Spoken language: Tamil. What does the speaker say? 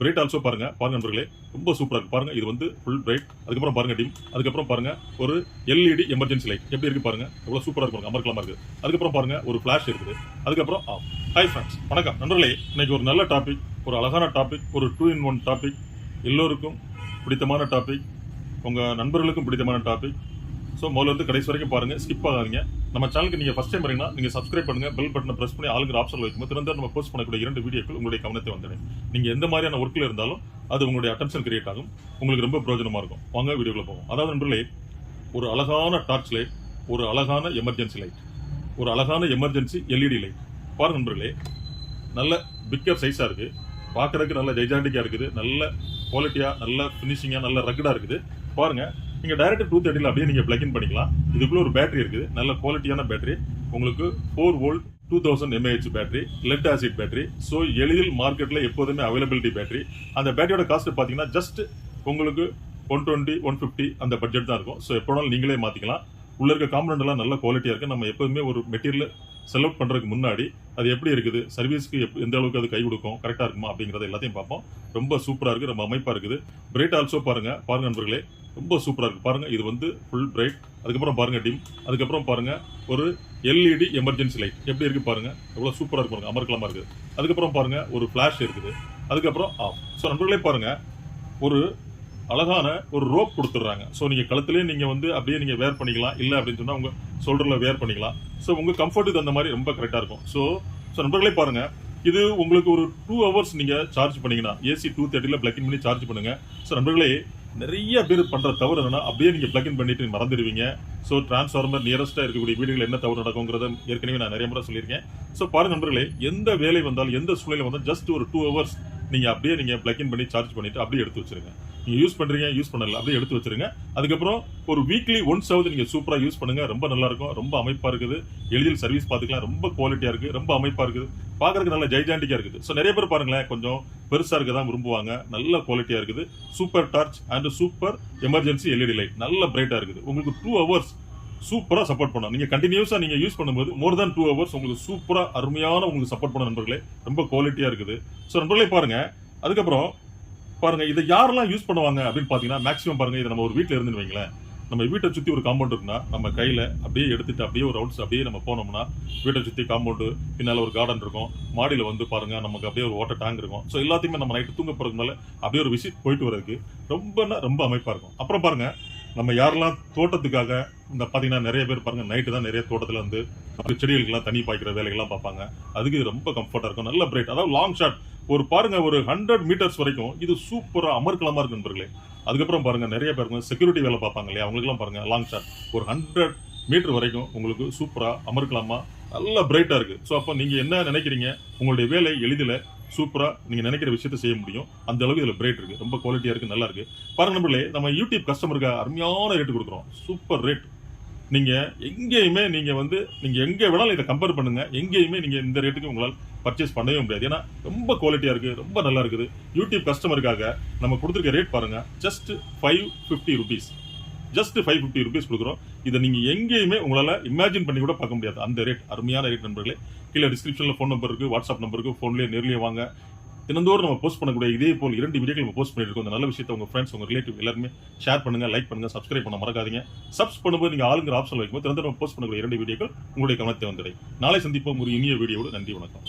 பிரைட் ஆல்சோ பாருங்க. பாருங்க நண்பர்களே ரொம்ப சூப்பராக இருக்கு. பாருங்க இது வந்து ஃபுல் பிரைட் அதுக்கப்புறம் பாருங்க டிம் அதுக்கப்புறம் பாருங்க ஒரு எல்இடி எமர்ஜென்சி லைட் எப்படி இருக்கு பாருங்க? எவ்வளவு சூப்பராக இருக்கு பாருங்க. அமர்க்கலாமா இருக்கு. அதுக்கப்புறம் பாருங்க ஒரு ஃபிளாஷ் இருக்குது. அதுக்கப்புறம் ஆஃப் ஹாய் ஃப்ரெண்ட்ஸ் வணக்கம். நண்பர்களே இன்னைக்கு ஒரு நல்ல டாபிக் ஒரு அழகான டாபிக் ஒரு டூ இன் ஒன் டாபிக் எல்லோருக்கும் பிடித்தமான டாபிக் உங்கள் நண்பர்களுக்கும் பிடித்தமான டாபிக் ஸோ முதல்ல வந்து கடைசி வரைக்கும் பாருங்க ஸ்கிப் ஆகாதீங்க. நம்ம சேனலுக்கு நீங்க ஃபர்ஸ்ட் டைம் வரீங்கன்னா நீங்க சப்ஸ்கிரைப் பண்ணுங்க பெல் பட்டனை பிரஸ் பண்ணி ஆளுங்கிற ஆப்ஷன் வைக்கும்போது திறந்த நம்ம போஸ்ட் பண்ணக்கூடிய இரண்டு வீடியோக்கள் உங்களுடைய கவனத்தை வந்துடும். நீங்க எந்த மாதிரியான ஒர்க்கில் இருந்தாலும் அது உங்களுடைய அட்டென்ஷன் கிரியேட் ஆகும். உங்களுக்கு ரொம்ப பிரயோஜனமாக இருக்கும். வாங்க வீடியோக்குள்ள போவோம். அதாவது நண்பர்களே ஒரு அழகான டார்ச் லைட் ஒரு அழகான எமர்ஜென்சி லைட் ஒரு அழகான எமர்ஜென்சி எல்இடி லைட் பாருங்க நண்பர்களே நல்ல பிக்கர் சைஸா இருக்கு. பார்க்கறதுக்கு நல்ல ஜெய்ஜாண்டிக்கா இருக்குது. நல்ல குவாலிட்டியா நல்ல ஃபினிஷிங்காக நல்ல ரக்கடா இருக்குது. பாருங்க நீங்கள் டைரக்ட் டூ தேர்ட்டியில் அப்படியே நீங்கள் பிளக் பண்ணிக்கலாம். இதுக்குள்ளே ஒரு பேட்டரி இருக்குது. நல்ல குவாலிட்டியான பேட்டரி உங்களுக்கு four volt two thousand MAH battery lead acid battery so எளிதில் மார்க்கெட்டில் எப்போதுமே அவைலபிலிட்டி பேட்டரி அந்த பேட்டரியோட காஸ்ட் பார்த்தீங்கன்னா ஜஸ்ட் உங்களுக்கு ஒன் டுவெண்ட்டி ஒன் ஃபிஃப்டி அந்த பட்ஜெட் தான் இருக்கும். ஸோ எப்போனாலும் நீங்களே மாற்றிக்கலாம் உள்ள இருக்க காம்பனண்ட் எல்லாம் நல்ல குவாலிட்டியாக இருக்குது நம்ம எப்போதுமே ஒரு மெட்டீரியல் செல் அவுட் முன்னாடி அது எப்படி இருக்குது? சர்வீஸ்க்கு எப்- எந்த அளவுக்கு அது கை கொடுக்கும்? கரெக்டாக இருக்குமா? அப்படிங்கிறத எல்லாத்தையும் பார்ப்போம். ரொம்ப சூப்பராக இருக்குது ரொம்ப அமைப்பாக இருக்குது. பிரைட் ஆல்சோ பாருங்க. பாருங்கள் நண்பர்களே. ரொம்ப சூப்பராக இருக்குது பாருங்கள் இது வந்து ஃபுல் பிரைட் அதுக்கப்புறம் பாருங்கள் டிம் அதுக்கப்புறம் பாருங்கள் ஒரு எல்இடி எமர்ஜென்சி லைட் எப்படி இருக்குது பாருங்கள் எவ்வளோ சூப்பராக இருக்கு பாருங்கள் அமர்க்கலாமா இருக்குது. அதுக்கப்புறம் பாருங்கள் ஒரு ஃப்ளாஷ் இருக்குது. அதுக்கப்புறம் ஆஃப் ஸோ நண்பர்களே பாருங்கள் ஒரு அழகான ஒரு ரோப் கொடுத்துட்றாங்க. ஸோ நீங்கள் கழுத்துலேயே நீங்கள் வந்து அப்படியே நீங்கள் வேர் பண்ணிக்கலாம். இல்லை அப்படின்னு சொன்னால் உங்கள் ஷோல்டரில் வேர் பண்ணிக்கலாம். ஸோ உங்கள் கம்ஃபர்ட்டுக்கு அந்த மாதிரி ரொம்ப கரெக்டாக இருக்கும். ஸோ ஸோ நண்பர்களே பாருங்கள் இது உங்களுக்கு ஒரு டூ ஹவர்ஸ் நீங்கள் சார்ஜ் பண்ணீங்கன்னா ஏசி டூ தேர்ட்டியில் பிளக்கின் பண்ணி சார்ஜ் பண்ணுங்கள் ஸோ நண்பர்களே நிறைய பேர் பண்ணுற தவறு என்னன்னா அப்படியே நீங்கள் பிளக் பண்ணிட்டு மறந்துடுவீங்க. ஸோ டிரான்ஸ்ஃபார்மர் நியரஸ்ட்டாக இருக்கக்கூடிய வீடுகள் என்ன தவறு நடக்குங்கிறத ஏற்கனவே நான் நிறைய முறை சொல்லியிருக்கேன். ஸோ பாருங்க நண்பர்களே எந்த வேலை வந்தாலும் எந்த சூழ்நிலை வந்தாலும் ஜஸ்ட் ஒரு டூ ஹவர்ஸ் நீங்கள் அப்படியே நீங்கள் பிளக் பண்ணி சார்ஜ் பண்ணிவிட்டு அப்படியே எடுத்து வச்சிருங்க. நீங்கள் யூஸ் பண்ணுறீங்க யூஸ் பண்ணல அப்படியே எடுத்து வச்சிருங்க. அதுக்கப்புறம் ஒரு வீக்லி ஒன்ஸ் ஆகுது நீங்கள் சூப்பராக யூஸ் பண்ணுங்கள் ரொம்ப நல்லாயிருக்கும் ரொம்ப அமைப்பாக இருக்குது. எளிதில் சர்வீஸ் பார்த்துக்கலாம். ரொம்ப குவாலிட்டியாக இருக்குது ரொம்ப அமைப்பாக இருக்குது. பார்க்குறதுக்கு நல்லா ஜெய்ஜாண்டிக்காக இருக்குது. ஸோ நிறைய பேர் பாருங்களேன் கொஞ்சம் பெருசாக இருக்க தான் விரும்புவாங்க. நல்ல குவாலிட்டியாக இருக்குது. Super torch and super emergency LED light நல்ல பிரைட்டாக இருக்குது. உங்களுக்கு டூ ஹவர்ஸ் சூப்பராக சப்போர்ட் பண்ணும் நீங்கள் கண்டினியூஸாக நீங்கள் யூஸ் பண்ணும்போது மோர் தேன் டூ ஹவர்ஸ் உங்களுக்கு சூப்பராக அருமையான உங்களுக்கு சப்போர்ட் பண்ண நண்பர்களே ரொம்ப குவாலிட்டியாக இருக்குது. ஸோ நண்பர்களே பாருங்கள் அதுக்கப்புறம் பாருங்க இதை யாரெல்லாம் யூஸ் பண்ணுவாங்க அப்படின்னு பார்த்தீங்கன்னா மேக்ஸிமம் பாருங்க இதை நம்ம ஒரு வீட்டில் இருந்து வைங்களேன். நம்ம வீட்டை சுற்றி ஒரு காம்பவுண்ட் இருக்குன்னா நம்ம கையில அப்படியே எடுத்துட்டு அப்படியே ஒரு ரவுண்ட்ஸ் அப்படியே நம்ம போனோம்னா வீட்டை சுற்றி காம்பவுண்டு பின்னால ஒரு கார்டன் இருக்கும். மாடியில வந்து பாருங்க நமக்கு அப்படியே ஒரு வாட்டர் டேங்க் இருக்கும். ஸோ எல்லாத்தையுமே நம்ம நைட்டு தூங்க போகிறதுனால அப்படியே ஒரு விசிட் போயிட்டு வரதுக்கு ரொம்பனா ரொம்ப அமைப்பாக இருக்கும். அப்புறம் பாருங்க நம்ம யாரெல்லாம் தோட்டத்துக்காக இந்த பாத்தீங்கன்னா நிறைய பேர் பாருங்க நைட்டு தான் நிறைய தோட்டத்துல வந்து அப்படி செடிகளுக்கெல்லாம் தண்ணி பாய்க்கிற வேலைகள்லாம் பார்ப்பாங்க. அதுக்கு இது ரொம்ப கம்ஃபர்ட்டாக இருக்கும். நல்ல பிரைட் அதாவது லாங் ஷாட் ஒரு பாருங்க ஒரு ஹண்ட்ரட் மீட்டர்ஸ் வரைக்கும் இது சூப்பராக அமர்க்கலமாக இருக்கு நண்பர்களே. அதுக்கப்புறம் பாருங்க நிறைய பேருங்க செக்யூரிட்டி வேலை பார்ப்பாங்க இல்லையா? அவங்களுக்குலாம் பாருங்க லாங் ஷாட் ஒரு ஹண்ட்ரட் மீட்டர் வரைக்கும் உங்களுக்கு சூப்பராக அமர்க்கலமாக நல்ல பிரைட்டாக இருக்குது ஸோ அப்போ நீங்கள் என்ன நினைக்கிறீங்க? உங்களுடைய வேலை எளிதில் சூப்பராக நீங்கள் நினைக்கிற விஷயத்த செய்ய முடியும். அந்த அளவுக்கு இதில் பிரைட் இருக்குது ரொம்ப குவாலிட்டியாக இருக்குது நல்லா இருக்குது பாருங்க நண்பர்களே நம்ம யூடியூப் கஸ்டமருக்கு அருமையான ரேட்டு கொடுக்குறோம். சூப்பர் ரேட் நீங்க எங்கேயுமே நீங்க வந்து நீங்க எங்க வேணாலும் இதை கம்பேர் பண்ணுங்க. எங்கேயுமே நீங்க இந்த ரேட்டுக்கு உங்களால் பர்ச்சேஸ் பண்ணவே முடியாது. ஏன்னா ரொம்ப குவாலிட்டியா இருக்கு ரொம்ப நல்லா இருக்குது. யூடியூப் கஸ்டமருக்காக நம்ம கொடுத்துருக்க ரேட் பாருங்க. Just five fifty rupees just five fifty rupees கொடுக்குறோம். இதை நீங்க எங்கேயுமே உங்களால இமேஜின் பண்ணி கூட பார்க்க முடியாது. அந்த ரேட் அருமையான ரேட் நண்பர்களே. கீழே டிஸ்கிரிப்ஷன்ல ஃபோன் நம்பர் இருக்கு வாட்ஸ்அப் நம்பருக்கு ஃபோன்லேயே நேர்லேயே வாங்க. தினந்தோறும் நம்ம போஸ்ட் பண்ணக்கூடிய இதே போல் இரண்டு வீடியோக்கள் நம்ம போஸ்ட் பண்ணிருக்கோம் அந்த இந்த நல்ல விஷயத்தை உங்க ஃப்ரெண்ட்ஸ் உங்க ரிலேட்டிவ் எல்லாருமே ஷேர் பண்ணுங்க லைக் பண்ணுங்க சப்ஸ்கிரைப் பண்ண மறக்காதீங்க. சப்ஸ் பண்ணும்போது நீங்க ஆளுங்கிற ஆப்ஷன் வைக்கும்போது தினந்தோறும் போஸ்ட் பண்ணக்கூடிய இரண்டு வீடியோக்கள் உங்களுடைய கவனத்தை வந்துடும். நாளை சந்திப்போம் ஒரு இனிய வீடியோடு நன்றி வணக்கம்.